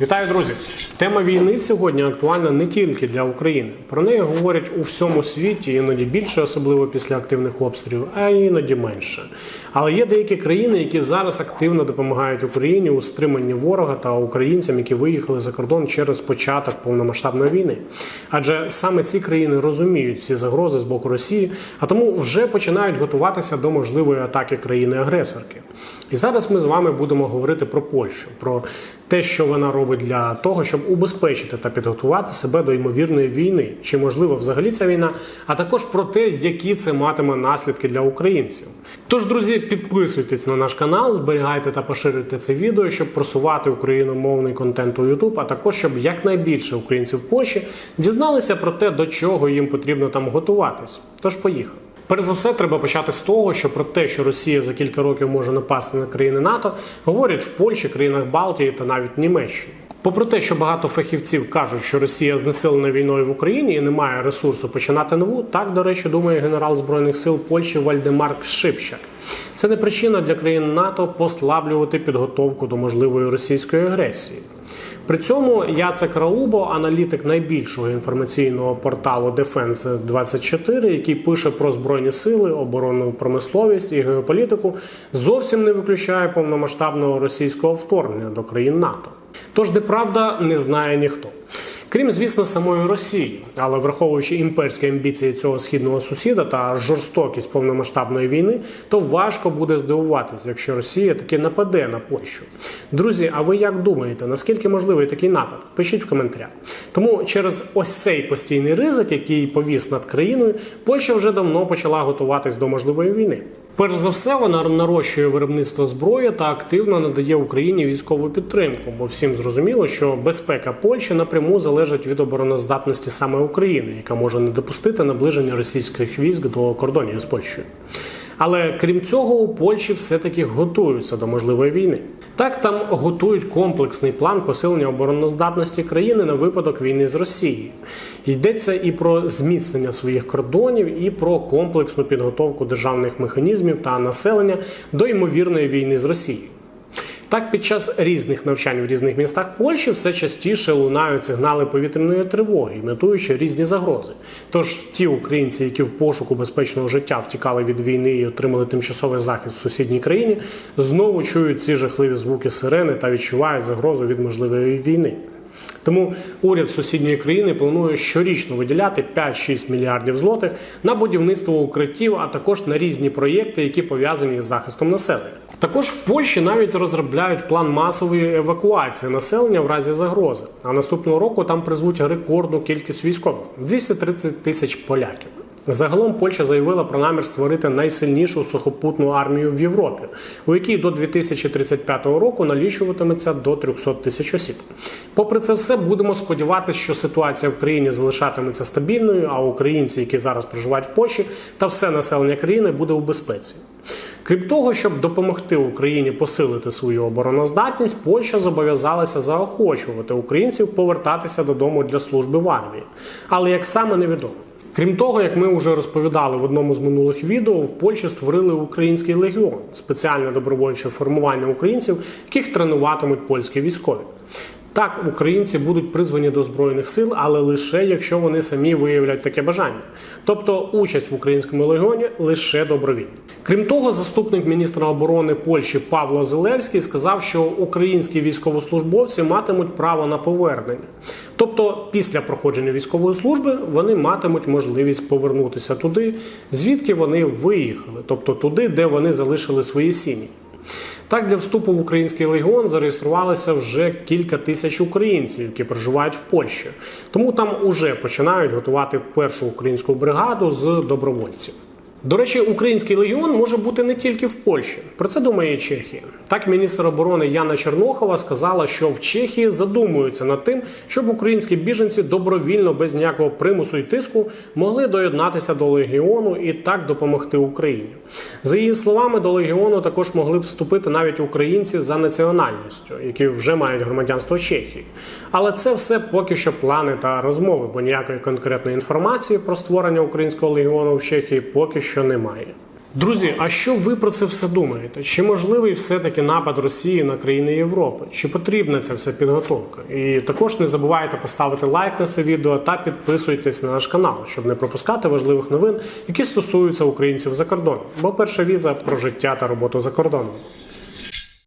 Вітаю, друзі! Тема війни сьогодні актуальна не тільки для України. Про неї говорять у всьому світі, іноді більше, особливо після активних обстрілів, а іноді менше. Але є деякі країни, які зараз активно допомагають Україні у стриманні ворога та українцям, які виїхали за кордон через початок повномасштабної війни. Адже саме ці країни розуміють всі загрози з боку Росії, а тому вже починають готуватися до можливої атаки країни-агресорки. І зараз ми з вами будемо говорити про Польщу, про те, що вона робить для того, щоб убезпечити та підготувати себе до ймовірної війни, чи можливо взагалі ця війна, а також про те, які це матиме наслідки для українців. Тож, друзі, підписуйтесь на наш канал, зберігайте та поширюйте це відео, щоб просувати україномовний контент у YouTube, а також щоб якнайбільше українців в Польщі дізналися про те, до чого їм потрібно там готуватись. Тож поїхали. Перш за все, треба почати з того, що про те, що Росія за кілька років може напасти на країни НАТО, говорять в Польщі, країнах Балтії та навіть Німеччині. Попри те, що багато фахівців кажуть, що Росія знесилена війною в Україні і не має ресурсу починати нову, так до речі, думає генерал збройних сил Польщі Вальдемар Шипчак. Це не причина для країн НАТО послаблювати підготовку до можливої російської агресії. При цьому Яцек Раубо, аналітик найбільшого інформаційного порталу Defense 24 який пише про збройні сили, оборонну промисловість і геополітику, зовсім не виключає повномасштабного російського вторгнення до країн НАТО. Тож, де правда, не знає ніхто. Крім, звісно, самої Росії, але враховуючи імперські амбіції цього східного сусіда та жорстокість повномасштабної війни, то важко буде здивуватися, якщо Росія таки нападе на Польщу. Друзі, а ви як думаєте, наскільки можливий такий напад? Пишіть в коментарях. Тому через ось цей постійний ризик, який повіс над країною, Польща вже давно почала готуватись до можливої війни. Перш за все, вона нарощує виробництво зброї та активно надає Україні військову підтримку, бо всім зрозуміло, що безпека Польщі напряму залежить від обороноздатності саме України, яка може не допустити наближення російських військ до кордонів з Польщею. Але крім цього, у Польщі все-таки готуються до можливої війни. Так там готують комплексний план посилення обороноздатності країни на випадок війни з Росією. Йдеться і про зміцнення своїх кордонів, і про комплексну підготовку державних механізмів та населення до ймовірної війни з Росією. Так, під час різних навчань в різних містах Польщі все частіше лунають сигнали повітряної тривоги, імітуючи різні загрози. Тож ті українці, які в пошуку безпечного життя втікали від війни і отримали тимчасовий захист в сусідній країні, знову чують ці жахливі звуки сирени та відчувають загрозу від можливої війни. Тому уряд сусідньої країни планує щорічно виділяти 5-6 мільярдів злотих на будівництво укриттів, а також на різні проєкти, які пов'язані з захистом населення. Також в Польщі навіть розробляють план масової евакуації населення в разі загрози. А наступного року там призвуть рекордну кількість військових 230 тисяч поляків. Загалом Польща заявила про намір створити найсильнішу сухопутну армію в Європі, у якій до 2035 року налічуватиметься до 300 тисяч осіб. Попри це все, будемо сподіватися, що ситуація в країні залишатиметься стабільною, а українці, які зараз проживають в Польщі, та все населення країни буде у безпеці. Крім того, щоб допомогти Україні посилити свою обороноздатність, Польща зобов'язалася заохочувати українців повертатися додому для служби в армії. Але як саме невідомо. Крім того, як ми вже розповідали в одному з минулих відео, в Польщі створили український легіон спеціальне добровольче формування українців, яких тренуватимуть польські військові. Так, українці будуть призвані до збройних сил, але лише якщо вони самі виявлять таке бажання. Тобто участь в українському легіоні лише добровільна. Крім того, заступник міністра оборони Польщі Павло Зелевський сказав, що українські військовослужбовці матимуть право на повернення. Тобто, після проходження військової служби вони матимуть можливість повернутися туди, звідки вони виїхали, тобто туди, де вони залишили свої сім'ї. Так, для вступу в український легіон зареєструвалися вже кілька тисяч українців, які проживають в Польщі. Тому там уже починають готувати першу українську бригаду з добровольців. До речі, український легіон може бути не тільки в Польщі. Про це думає Чехія. Так, міністр оборони Яна Чернохова сказала, що в Чехії задумуються над тим, щоб українські біженці добровільно без ніякого примусу і тиску могли доєднатися до легіону і так допомогти Україні. За її словами, до легіону також могли б вступити навіть українці за національністю, які вже мають громадянство Чехії. Але це все поки що плани та розмови, бо ніякої конкретної інформації про створення українського легіону в Чехії поки що немає. Друзі, а що ви про це все думаєте? Чи можливий все-таки напад Росії на країни Європи? Чи потрібна ця вся підготовка? І також не забувайте поставити лайк на це відео та підписуйтесь на наш канал, щоб не пропускати важливих новин, які стосуються українців за кордоном. Бо перша віза про життя та роботу за кордоном.